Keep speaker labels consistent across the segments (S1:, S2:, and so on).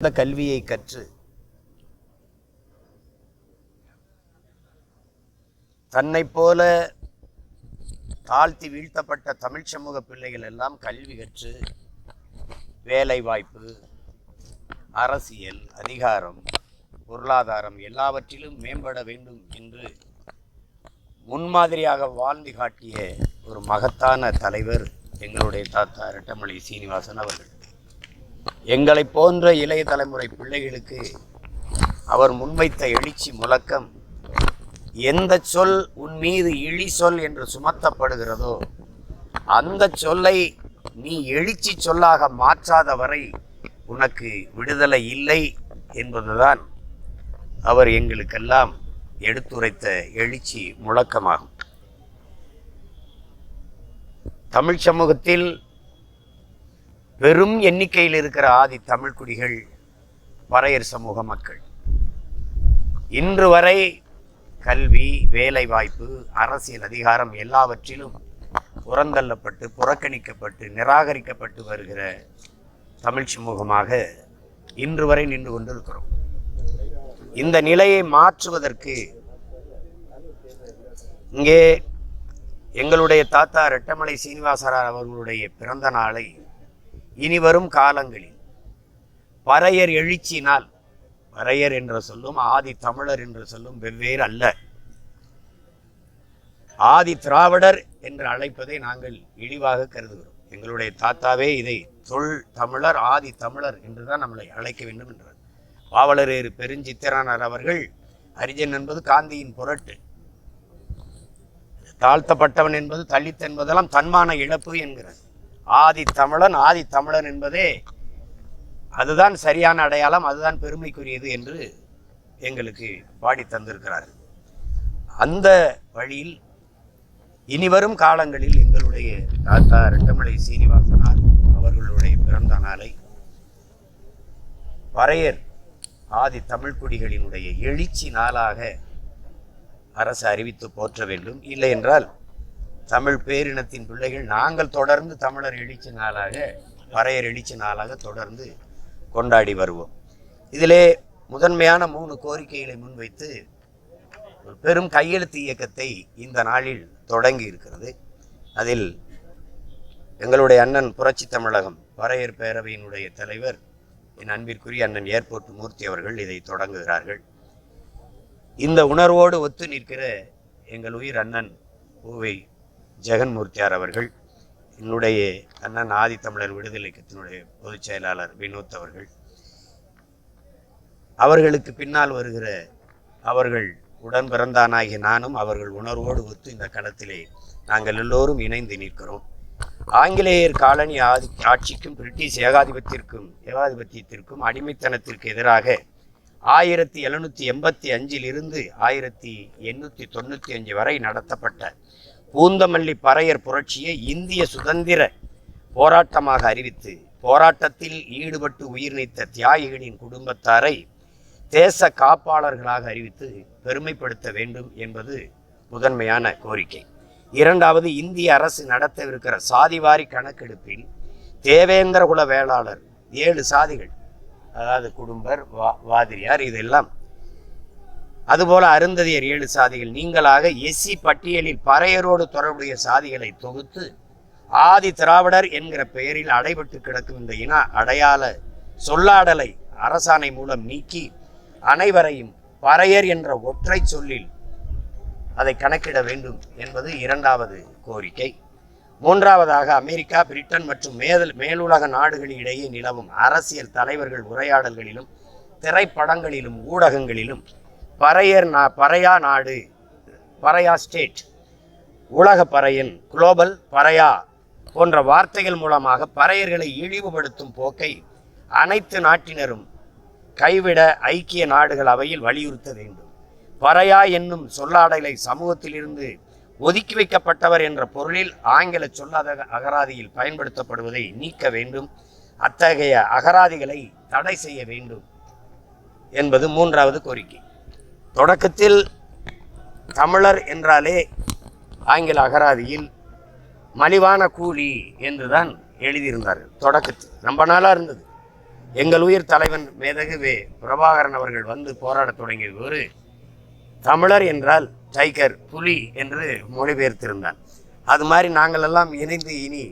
S1: இந்த கல்வியை கற்று தன்னை போல தாழ்த்தி வீழ்த்தப்பட்ட தமிழ் சமூக பிள்ளைகள் எல்லாம் கல்வி கற்று வேலை வாய்ப்பு அரசியல் அதிகாரம் பொருளாதாரம் எல்லாவற்றிலும் மேம்பட வேண்டும் என்று முன்மாதிரியாக வாழ்ந்து காட்டிய ஒரு மகத்தான தலைவர் எங்களுடைய தாத்தா ரெட்டமலை சீனிவாசன் அவர்கள். எங்களை போன்ற இளைய தலைமுறை பிள்ளைகளுக்கு அவர் முன்வைத்த எழுச்சி முழக்கம் எந்த சொல் உன் மீது இழி சொல் என்று சுமத்தப்படுகிறதோ அந்த சொல்லை நீ எழுச்சி சொல்லாக மாற்றாத வரை உனக்கு விடுதலை இல்லை என்பதுதான் அவர் எங்களுக்கெல்லாம் எடுத்துரைத்த எழுச்சி முழக்கமாகும். தமிழ் சமூகத்தில் பெரும் எண்ணிக்கையில் இருக்கிற ஆதி தமிழ்குடிகள் பறையர் சமூக மக்கள். இன்று வரை கல்வி வேலைவாய்ப்பு அரசியல் அதிகாரம் எல்லாவற்றிலும் புறந்தள்ளப்பட்டு புறக்கணிக்கப்பட்டு நிராகரிக்கப்பட்டு வருகிற தமிழ் சமூகமாக இன்று வரை நின்று கொண்டிருக்கிறோம். இந்த நிலையை மாற்றுவதற்கு இங்கே எங்களுடைய தாத்தா ரெட்டமலை சீனிவாசரார் அவர்களுடைய பிறந்த நாளை இனி வரும் காலங்களில் பறையர் எழுச்சினால் பறையர் என்ற சொல்லும் ஆதி தமிழர் என்ற சொல்லும் வெவ்வேறு அல்ல. ஆதி திராவிடர் என்று அழைப்பதை நாங்கள் இழிவாக கருதுகிறோம். எங்களுடைய தாத்தாவே இதை தொல் தமிழர் ஆதி தமிழர் என்றுதான் நம்மளை அழைக்க வேண்டும் என்றார். பாவலரேறு பெருஞ்சித்திரனார் அவர்கள் ஹரிஜன் என்பது காந்தியின் புரட்டு. தாழ்த்தப்பட்டவன் என்பது தலித் என்பதெல்லாம் தன்மான இழப்பு என்கிறார். ஆதி தமிழன் ஆதி தமிழன் என்பதே அதுதான் சரியான அடையாளம் அதுதான் பெருமைக்குரியது என்று எங்களுக்கு பாடி தந்திருக்கிறார் அந்த வழியில் இனிவரும் காலங்களில் எங்களுடைய தாத்தா ரெட்டமலை சீனிவாசனார் அவர்களுடைய பிறந்த நாளை வரையர் ஆதி தமிழ்குடிகளினுடைய எழுச்சி நாளாக அரசு அறிவித்து போற்ற வேண்டும். இல்லை என்றால் தமிழ் பேரினத்தின் பிள்ளைகள் நாங்கள் தொடர்ந்து தமிழர் எழுச்சி நாளாக பறையர் எழுச்சி நாளாக தொடர்ந்து கொண்டாடி வருவோம். இதிலே முதன்மையான மூணு கோரிக்கைகளை முன்வைத்து ஒரு பெரும் கையெழுத்து இயக்கத்தை இந்த நாளில் தொடங்கி இருக்கிறது. அதில் எங்களுடைய அண்ணன் புரட்சி தமிழகம் பறையர் பேரவையினுடைய தலைவர் என் அன்பிற்குரிய அண்ணன் ஏர்போர்ட் மூர்த்தி அவர்கள் இதை தொடங்குகிறார்கள். இந்த உணர்வோடு ஒத்து நிற்கிற எங்கள் உயிர் அண்ணன் பூவை ஜெகன்மூர்த்தியார் அவர்கள் என்னுடைய அண்ணன் ஆதித்தமிழர் விடுதலை இயக்கத்தினுடைய பொதுச் செயலாளர் வினோத் அவர்கள் அவர்களுக்கு பின்னால் வருகிற அவர்கள் உடன் பிறந்தானாகிய நானும் அவர்கள் உணர்வோடு ஒத்து இந்த களத்திலே நாங்கள் எல்லோரும் இணைந்து நிற்கிறோம். ஆங்கிலேயர் காலனி ஆதி ஆட்சிக்கும் பிரிட்டிஷ் ஏகாதிபத்திற்கும் ஏகாதிபத்தியத்திற்கும் அடிமைத்தனத்திற்கு எதிராக ஆயிரத்தி எழுநூற்றி எண்பத்தி அஞ்சில் இருந்து ஆயிரத்தி எண்ணூற்றி தொண்ணூற்றி அஞ்சு வரை நடத்தப்பட்ட பூந்தமல்லி பறையர் புரட்சியை இந்திய சுதந்திர போராட்டமாக அறிவித்து போராட்டத்தில் ஈடுபட்டு உயிர் நீத்த தியாகிகளின் குடும்பத்தாரை தேச காப்பாளர்களாக அறிவித்து பெருமைப்படுத்த வேண்டும் என்பது முதன்மையான கோரிக்கை. இரண்டாவது இந்திய அரசு நடத்தவிருக்கிற சாதிவாரி கணக்கெடுப்பில் தேவேந்திர குல வேளாளர் ஏழு சாதிகள் அதாவது குடும்பர் வா வாதிரியார் இதெல்லாம் அதுபோல அருந்ததியர் ஏழு சாதிகள். நீங்களாக எஸ்சி பட்டியலில் பறையரோடு தொடர்புடைய சாதிகளை தொகுத்து ஆதி திராவிடர் என்கிற பெயரில் அடைபட்டு கிடக்கும் இந்த இன அடையாள சொல்லாடலை அரசாணை மூலம் நீக்கி அனைவரையும் பறையர் என்ற ஒற்றை சொல்லில் அதை கணக்கிட வேண்டும் என்பது இரண்டாவது கோரிக்கை. மூன்றாவதாக அமெரிக்கா பிரிட்டன் மற்றும் மேதல் மேலுலக நாடுகளிடையே நிலவும் அரசியல் தலைவர்கள் உரையாடல்களிலும் திரைப்படங்களிலும் ஊடகங்களிலும் பறையர் நா பறையா நாடு பறையா ஸ்டேட் உலக பறையன் குளோபல் பறையா போன்ற வார்த்தைகள் மூலமாக பறையர்களை இழிவுபடுத்தும் போக்கை அனைத்து நாட்டினரும் கைவிட ஐக்கிய நாடுகள் அவையில் வலியுறுத்த வேண்டும். பறையா என்னும் சொல்லாடலை சமூகத்திலிருந்து ஒதுக்கி வைக்கப்பட்டவர் என்ற பொருளில் ஆங்கில சொல்லாத அகராதியில் பயன்படுத்தப்படுவதை நீக்க வேண்டும். அத்தகைய அகராதிகளை தடை செய்ய வேண்டும் என்பது மூன்றாவது கோரிக்கை. தொடக்கத்தில் தமிழர் என்றாலே ஆங்கில அகராதியில் மலிவான கூலி என்றுதான் எழுதியிருந்தார்கள். தொடக்கத்தில் ரொம்ப நாளாக இருந்தது. எங்கள் உயிர் தலைவன் மேதகு வே. பிரபாகரன் அவர்கள் வந்து போராடத் தொடங்கிய ஒரு தமிழர் என்றால் டைகர் புலி என்று மொழிபெயர்த்திருந்தான். அது மாதிரி நாங்கள் எல்லாம் இணைந்து இனி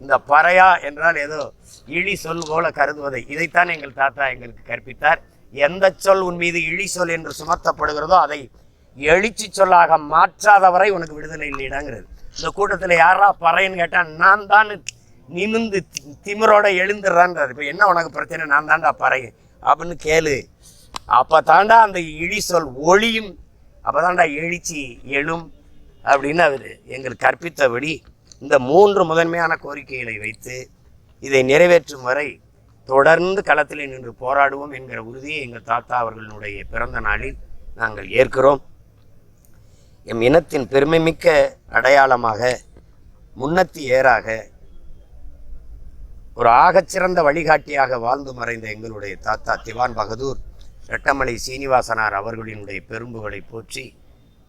S1: இந்த பறையா என்றால் ஏதோ இழி சொல் போல கருதுவதை இதைத்தான் எங்கள் தாத்தா எங்களுக்கு கற்பித்தார். எந்த சொல் உன் மீது இழி சொல் என்று சுமத்தப்படுகிறதோ அதை எழுச்சி சொல்லாக மாற்றாதவரை உனக்கு விடுதலை இல்லைடாங்கிறது. இந்த கூட்டத்தில் யாரா பறையன்னு கேட்டால் நான் தான் நிமிந்து திமிரோட எழுந்துடுறான்றார். இப்போ என்ன உனக்கு பிரச்சனை? நான் தாண்டா பறை அப்படின்னு கேளு. அப்போ தாண்டா அந்த இழி சொல் ஒளியும் அப்போ தாண்டா எழுச்சி எழும் அப்படின்னு அவர் எங்களுக்கு கற்பித்தபடி இந்த மூன்று முதன்மையான கோரிக்கைகளை வைத்து இதை நிறைவேற்றும் வரை தொடர்ந்து களத்தில் நின்று போராடுவோம் என்கிற உறுதியை எங்கள் தாத்தா அவர்களுடைய பிறந்த நாளில் நாங்கள் ஏற்கிறோம். எம் இனத்தின் பெருமைமிக்க அடையாளமாக முன்னத்தி ஏறாக ஒரு ஆகச்சிறந்த வழிகாட்டியாக வாழ்ந்து மறைந்த எங்களுடைய தாத்தா திவான் பகதூர் ரெட்டமலை சீனிவாசனார் அவர்களினுடைய பெரும்புகளை போற்றி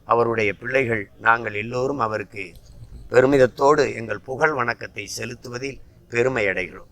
S1: அவருடைய பிள்ளைகள் நாங்கள் எல்லோரும் அவருக்கு பெருமிதத்தோடு எங்கள் புகழ் வணக்கத்தை செலுத்துவதில் பெருமை அடைகிறோம்